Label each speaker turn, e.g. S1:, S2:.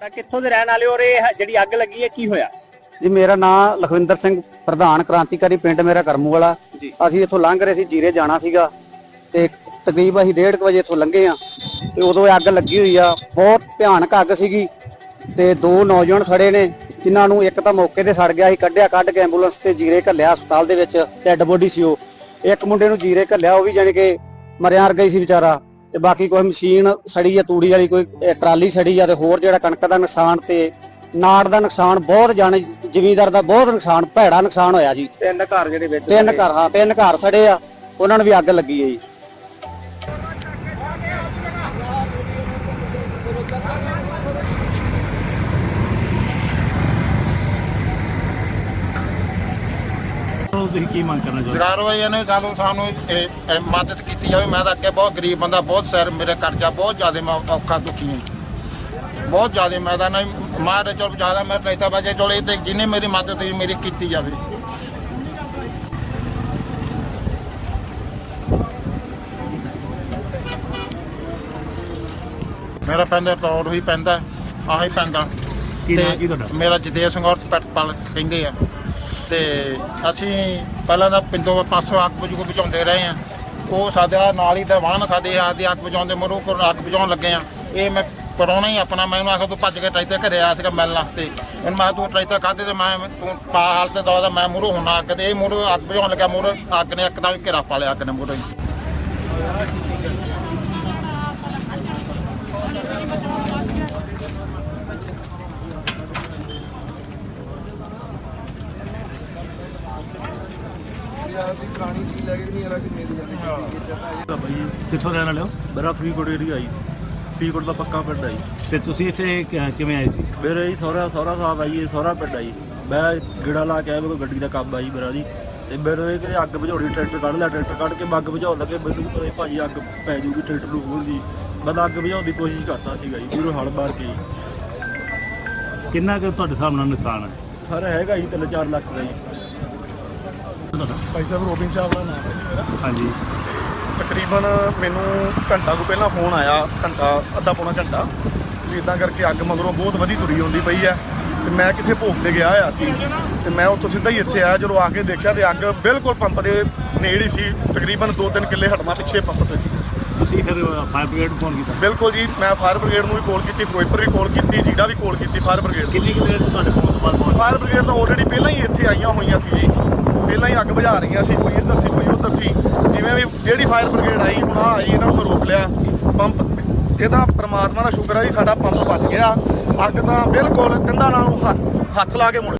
S1: ਤਾਂ ਕਿੱਥੋਂ ਦੇ ਰਹਿਣ ਵਾਲੇ ਹੋ ਇਹ ਜਿਹੜੀ ਅੱਗ ਲੱਗੀ ਹੈ ਕੀ ਹੋਇਆ?
S2: ਜੀ ਮੇਰਾ ਨਾਮ ਲਖਵਿੰਦਰ ਸਿੰਘ ਪ੍ਰਧਾਨ ਕ੍ਰਾਂਤੀਕਾਰੀ ਪਿੰਡ ਮੇਰਾ ਕਰਮੂ ਵਾਲਾ
S1: ਜੀ।
S2: ਅਸੀਂ ਇੱਥੋਂ ਲੰਘ ਰਹੇ ਸੀ ਜੀਰੇ ਜਾਣਾ ਸੀਗਾ। ਤੇ ਤਕਰੀਬ ਅਸੀਂ 1:30 ਵਜੇ ਇੱਥੋਂ ਲੰਘੇ ਆ ਤੇ ਉਦੋਂ ਇਹ ਅੱਗ ਲੱਗੀ ਹੋਈ ਆ ਬਹੁਤ ਭਿਆਨਕ ਅੱਗ ਸੀਗੀ। ਤੇ ਦੋ ਨੌਜਵਾਨ ਸੜੇ ਨੇ ਜਿਨ੍ਹਾਂ ਨੂੰ ਇੱਕ ਤਾਂ ਮੌਕੇ ਤੇ ਸੜ ਗਿਆ ਸੀ ਕੱਢਿਆ ਕੱਢ ਕੇ ਐਂਬੂਲੈਂਸ ਤੇ ਜੀਰੇ ਘੱਲਿਆ ਹਸਪਤਾਲ ਦੇ ਵਿੱਚ ਡੈੱਡ ਬੋਡੀ ਸੀ ਉਹ। ਇੱਕ ਮੁੰਡੇ ਨੂੰ ਜੀਰੇ ਘੱਲਿਆ ਉਹ ਵੀ ਜਾਣੀ ਕਿ ਮਰਿਆ ਗਈ ਸੀ ਵਿਚਾਰਾ। ਤੇ ਬਾਕੀ ਕੋਈ ਮਸ਼ੀਨ ਸੜੀ ਆ ਤੂੜੀ ਵਾਲੀ ਕੋਈ ਅਹ, ਟਰਾਲੀ ਸੜੀ ਆ ਤੇ ਹੋਰ ਜਿਹੜਾ ਕਣਕ ਦਾ ਨੁਕਸਾਨ ਤੇ ਨਾੜ ਦਾ ਨੁਕਸਾਨ ਬਹੁਤ ਜਾਣੇ ਜ਼ਮੀਂਦਾਰ ਦਾ ਬਹੁਤ ਨੁਕਸਾਨ ਭੈੜਾ ਨੁਕਸਾਨ ਹੋਇਆ ਜੀ।
S1: ਤਿੰਨ ਘਰ ਜਿਹੜੇ ਵਿੱਚ
S2: ਤਿੰਨ ਘਰ ਹਾਂ ਤਿੰਨ ਘਰ ਸੜੇ ਆ ਉਹਨਾਂ ਨੂੰ ਵੀ ਅੱਗ ਲੱਗੀ ਹੈ ਜੀ।
S3: ਤੁਸੀਂ ਕੀ ਮੰਗ ਕਰਨਾ ਚਾਹੁੰਦੇ?
S4: ਕਾਰਵਾਈ ਨੇ ਸਾਨੂੰ ਸਾਨੂੰ ਇਹ- ਇਹ ਮਦਦ ਕੀਤੀ ਜਾਵੇ। ਮੈਂ ਤਾਂ ਅੱਗੇ ਬਹੁਤ ਗਰੀਬ ਬੰਦਾ ਬਹੁਤ ਸਿਰ ਮੇਰੇ ਕਰਜ਼ਾ ਬਹੁਤ ਜ਼ਿਆਦਾ ਮੈਂ ਔਖਾ ਦੁਖੀ ਹਾਂ। ਬਹੁਤ ਜ਼ਿਆਦਾ ਮੈਂ ਤਾਂ ਨਹੀਂ ਮਾਰੇ ਚਲ ਜ਼ਿਆਦਾ ਮੈਂ ਰਹਿਤਾ ਬਜੇ ਚਲੇ ਤੇ ਜਿਹਨੇ ਮੇਰੀ ਮਦਦ ਦੀ ਮੇਰੀ ਕੀਤੀ ਜਾਵੇ। ਮੇਰਾ ਪੈਂਦਾ ਤੌੜ ਹੀ ਪੈਂਦਾ ਆਹੀ ਪੈਂਦਾ।
S3: ਕੀ
S4: ਤੇ
S3: ਨਾਂ ਕੀ ਤੁਹਾਡਾ?
S4: ਮੇਰਾ ਜਦੇਵ ਸਿੰਘ ਔਰ ਪਟਪਲ ਕਹਿੰਦੇ ਆ। ਤੇ ਅਸੀਂ ਪਹਿਲਾਂ ਤਾਂ ਪਿੰਡੋਂ ਪਾਸੋਂ ਅੱਗ ਬੁਝੂ ਬੁਝਾਉਂਦੇ ਰਹੇ ਆ ਉਹ ਸਾਡੇ ਨਾਲ ਹੀ ਦਾ ਵਾਹਨ ਸਾਡੇ ਆ ਦੀ ਅੱਗ ਬੁਝਾਉਂਦੇ ਮਰੂ ਕੋਲ ਅੱਗ ਬੁਝਾਉਣ ਲੱਗੇ ਆ ਇਹ ਮੈਂ ਕਰਾਉਣਾ ਹੀ ਆਪਣਾ, ਮੈਂ ਉਹਨੂੰ ਆਖਿਆ, ਤੂੰ ਭੱਜ ਕੇ ਟਰੈਕਟਰ ਘਰੇ ਆਇਆ ਸੀਗਾ ਮਿਲਣ ਵਾਸਤੇ। ਇਹਨੂੰ ਮੈਂ ਤੂੰ ਟਰੈਕਟਰ ਕਾਹਦੇ ਤੇ ਮੈਂ ਤੂੰ ਪਾ ਹਾਲ ਤੇ ਦਵਾ ਮੈਂ ਮੂਹਰੋਂ ਹੁਣਾ ਅੱਗ ਤੇ ਇਹ ਮੂਹਰੋਂ ਅੱਗ ਬੁਝਾਉਣ ਲੱਗਿਆ, ਮੂਹਰੋਂ ਅੱਗ ਨੇ ਇੱਕਦਮ ਹੀ ਘੇਰਾ ਪਾ ਲਿਆ, ਅੱਗ ਨੇ ਮੂਹਰੋਂ
S3: ਭਾਈ ਕਿੱਥੋਂ ਰਹਿਣ ਵਾਲੇ ਹੋ?
S5: ਮੇਰਾ ਫਰੀਦਕੋਟ ਏਰੀਆ ਜੀ। ਫਰੀਦਕੋਟ ਦਾ ਪੱਕਾ ਪਿੰਡ ਹੈ ਜੀ।
S3: ਤੇ ਤੁਸੀਂ ਇੱਥੇ ਕਿ- ਕਿਵੇਂ ਆਏ ਸੀ?
S5: ਮੇਰੇ ਜੀ ਸਹੁਰਾ ਸਹੁਰਾ ਸਾਹਿਬ ਹੈ ਜੀ ਇਹ ਸਹੁਰਾ ਪਿੰਡ ਹੈ ਜੀ। ਮੈਂ ਗੇੜਾ ਲਾ ਕੇ ਆਇਆ ਮੇਰੇ ਕੋਲ ਗੱਡੀ ਦਾ ਕੰਮ ਆ ਜੀ ਮੇਰਾ ਜੀ। ਤੇ ਮੇਰੇ ਇਹ ਕਿਤੇ ਅੱਗ ਬੁਝਾਉਣੀ ਟਰੈਕਟਰ ਕੱਢ ਲਿਆ ਟਰੈਕਟਰ ਕੱਢ ਕੇ ਮੈਂ ਅੱਗ ਬੁਝਾਉਣ ਲੱਗੇ। ਮੈਨੂੰ ਵੀ ਪਤਾ ਸੀ ਭਾਜੀ ਅੱਗ ਪੈ ਜੂਗੀ ਟਰੈਕਟਰ ਨੂੰ ਹੋਰ ਜੀ ਮੈਂ ਤਾਂ ਅੱਗ ਬੁਝਾਉਣ ਦੀ ਕੋਸ਼ਿਸ਼ ਕਰਦਾ ਸੀਗਾ ਜੀ ਪੂਰੇ ਹਲ ਮਾਰ ਕੇ ਜੀ।
S3: ਕਿੰਨਾ ਕੁ ਤੁਹਾਡੇ ਹਿਸਾਬ ਨਾਲ ਨੁਕਸਾਨ ਹੈ?
S5: ਸਰ ਹੈਗਾ ਜੀ 3-4 ਲੱਖ ਦਾ ਜੀ।
S3: ਤੁਹਾਡਾ
S6: ਭਾਈ ਸਾਹਿਬ ਰੋਬਿਨ ਚਾਵਲਾ ਨਾਮ ਹੈ ਜੀ ਮੇਰਾ।
S3: ਹਾਂਜੀ।
S6: ਤਕਰੀਬਨ ਮੈਨੂੰ ਘੰਟਾ ਕੁ ਪਹਿਲਾਂ ਫੋਨ ਆਇਆ ਘੰਟਾ ਅੱਧਾ ਪੌਣਾ ਘੰਟਾ। ਵੀ ਇਦਾਂ ਕਰਕੇ ਅੱਗ ਮਗਰੋਂ ਬਹੁਤ ਵਧੀ ਤੁਰੀ ਆਉਂਦੀ ਪਈ ਹੈ। ਤੇ ਮੈਂ ਕਿਸੇ ਭੋਗ ਤੇ ਗਿਆ ਹੋਇਆ ਸੀ। ਤੇ ਮੈਂ ਉੱਥੋਂ ਸਿੱਧਾ ਹੀ ਇੱਥੇ ਆਇਆ ਜਦੋਂ ਆ ਕੇ ਦੇਖਿਆ ਤੇ ਅੱਗ ਬਿਲਕੁਲ ਪੰਪ ਦੇ ਨੇੜੇ ਹੀ ਸੀ। ਤਕਰੀਬਨ 2-3 ਕਿੱਲੇ ਹਟਵਾ ਪਿੱਛੇ ਪੰਪ ਤੇ ਸੀ।
S3: ਤੁਸੀਂ ਫਿਰ ਫਾਇਰ ਬ੍ਰਿਗੇਡ ਨੂੰ ਫੋਨ ਕੀਤਾ?
S6: ਬਿਲਕੁਲ ਜੀ ਮੈਂ ਫਾਇਰ ਬ੍ਰਿਗੇਡ ਨੂੰ ਵੀ ਕਾਲ ਕੀਤੀ ਫਿਰੋਜ਼ਪੁਰ ਵੀ ਕਾਲ ਕੀਤੀ ਜੀਡਾ ਵੀ ਕਾਲ ਕੀਤੀ ਫਾਇਰ ਬ੍ਰਿਗੇਡ
S3: ਕਿੰਨੀ ਕੁ ਦੇਰ ਤੁਹਾਡੇ ਫੋਨ ਤੋਂ ਬਾਅਦ ਪਹੁੰਚ
S6: ਫਾਇਰ ਬ੍ਰਿਗੇਡ ਤਾਂ ਆਲਰੇਡੀ ਪਹਿਲਾਂ ਹੀ ਇੱਥੇ ਆਈਆਂ ਹੋਈਆਂ ਸੀ ਜੀ। ਪਹਿਲਾਂ ਹੀ ਅੱਗ ਬੁਝਾ ਰਹੀਆਂ ਸੀ ਕੋਈ ਇੱਧਰ ਸੀ ਕੋਈ ਉੱਧਰ ਸੀ। ਜਿਵੇਂ ਵੀ ਜਿਹੜੀ ਫਾਇਰ ਬ੍ਰਿਗੇਡ ਆਈ ਹੁਣ ਆ ਆਈ ਇਹਨਾਂ ਨੂੰ ਰੋਕ ਲਿਆ। ਪੰਪ ਇਹਦਾ ਪ੍ਰਮਾਤਮਾ ਦਾ ਸ਼ੁਕਰ ਹੈ ਜੀ ਸਾਡਾ ਪੰਪ ਬਚ ਗਿਆ। ਅੱਗ ਤਾਂ ਬਿਲਕੁਲ ਕੰਧਾਂ ਨਾਲ ਹੱਥ ਲਾ ਕੇ ਮੁੜ